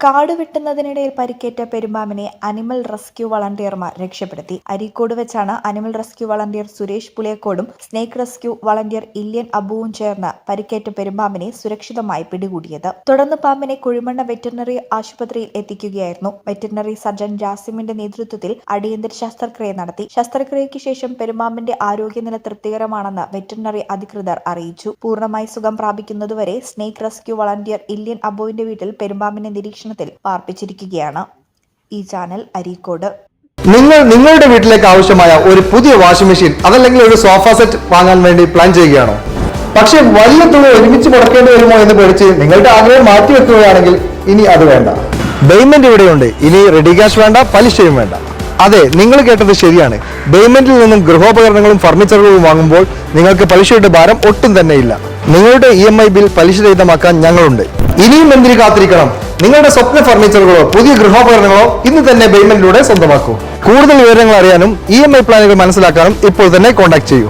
കാട് വെട്ടുന്നതിനിടയിൽ പരിക്കേറ്റ പെരുമ്പാമ്പിനെ animal rescue വളണ്ടിയർമാർ രക്ഷപ്പെടുത്തി. അരീക്കോട് വെച്ചാണ് അനിമൽ റെസ്ക്യൂ വളണ്ടിയർ സുരേഷ് പുളിയക്കോടും സ്നേക്ക് റെസ്ക്യൂ വളണ്ടിയർ ഇല്യൻ അബുവും ചേർന്ന് പരിക്കേറ്റ പെരുമ്പാമ്പിനെ സുരക്ഷിതമായി പിടികൂടിയത്. തുടർന്ന് പാമ്പിനെ കുഴിമണ്ണ വെറ്ററിനറി ആശുപത്രിയിൽ എത്തിക്കുകയായിരുന്നു. വെറ്ററിനറി സർജൻ ജാസിമിന്റെ നേതൃത്വത്തിൽ അടിയന്തര ശസ്ത്രക്രിയ നടത്തി. ശസ്ത്രക്രിയയ്ക്ക് ശേഷം പെരുമ്പാമ്പിന്റെ ആരോഗ്യനില തൃപ്തികരമാണെന്ന് വെറ്ററിനറി അധികൃതർ അറിയിച്ചു. പൂർണമായി സുഖം പ്രാപിക്കുന്നതുവരെ സ്നേക്ക് റെസ്ക്യൂ വളണ്ടിയർ ഇല്യൻ അബുവിന്റെ വീട്ടിൽ പെരുമ്പാമ്പിനെ നിരീക്ഷണത്തിൽ പാർപ്പിച്ചിരിക്കുകയാണ്. ഈ ചാനൽ അരീക്കോട്. നിങ്ങൾ നിങ്ങളുടെ വീട്ടിലേക്ക് ആവശ്യമായ ഒരു പുതിയ വാഷിംഗ് മെഷീൻ അതല്ലെങ്കിൽ ഒരു സോഫ സെറ്റ് വാങ്ങാൻ വേണ്ടി പ്ലാൻ ചെയ്യുകയാണോ? പക്ഷേ വലിയ തുക ഒരുമിച്ച് മുടക്കേണ്ടി വരുമോ എന്ന് പേടിച്ച് നിങ്ങളുടെ ആഗ്രഹം മാറ്റി വെക്കുകയാണെങ്കിൽ ഇനി അത് വേണ്ട. പേയ്മെന്റ് ഇവിടെയുണ്ട്. ഇനി റെഡി ക്യാഷ് വേണ്ട പലിശയും വേണ്ട. അതെ നിങ്ങൾ കേട്ടത് ശരിയാണ്. പേയ്മെന്റിൽ നിന്നും ഗൃഹോപകരണങ്ങളും ഫർണിച്ചറുകളും വാങ്ങുമ്പോൾ നിങ്ങൾക്ക് പലിശയുടെ ഭാരം ഒട്ടും തന്നെ ഇല്ല. നിങ്ങളുടെ ഇ എം ഐ ബിൽ പലിശരഹിതമാക്കാൻ ഞങ്ങളുണ്ട്. ഇനിയും എന്തിനു കാത്തിരിക്കണം? നിങ്ങളുടെ സ്വപ്ന ഫർണിച്ചറുകളോ പുതിയ ഗൃഹോപകരണങ്ങളോ ഇന്ന് തന്നെ പേയ്മെന്റിലൂടെ സ്വന്തമാക്കൂ. കൂടുതൽ വിവരങ്ങൾ അറിയാനും ഇ എം ഐ പ്ലാനുകൾ മനസ്സിലാക്കാനും ഇപ്പോൾ തന്നെ കോൺടാക്ട് ചെയ്യൂ.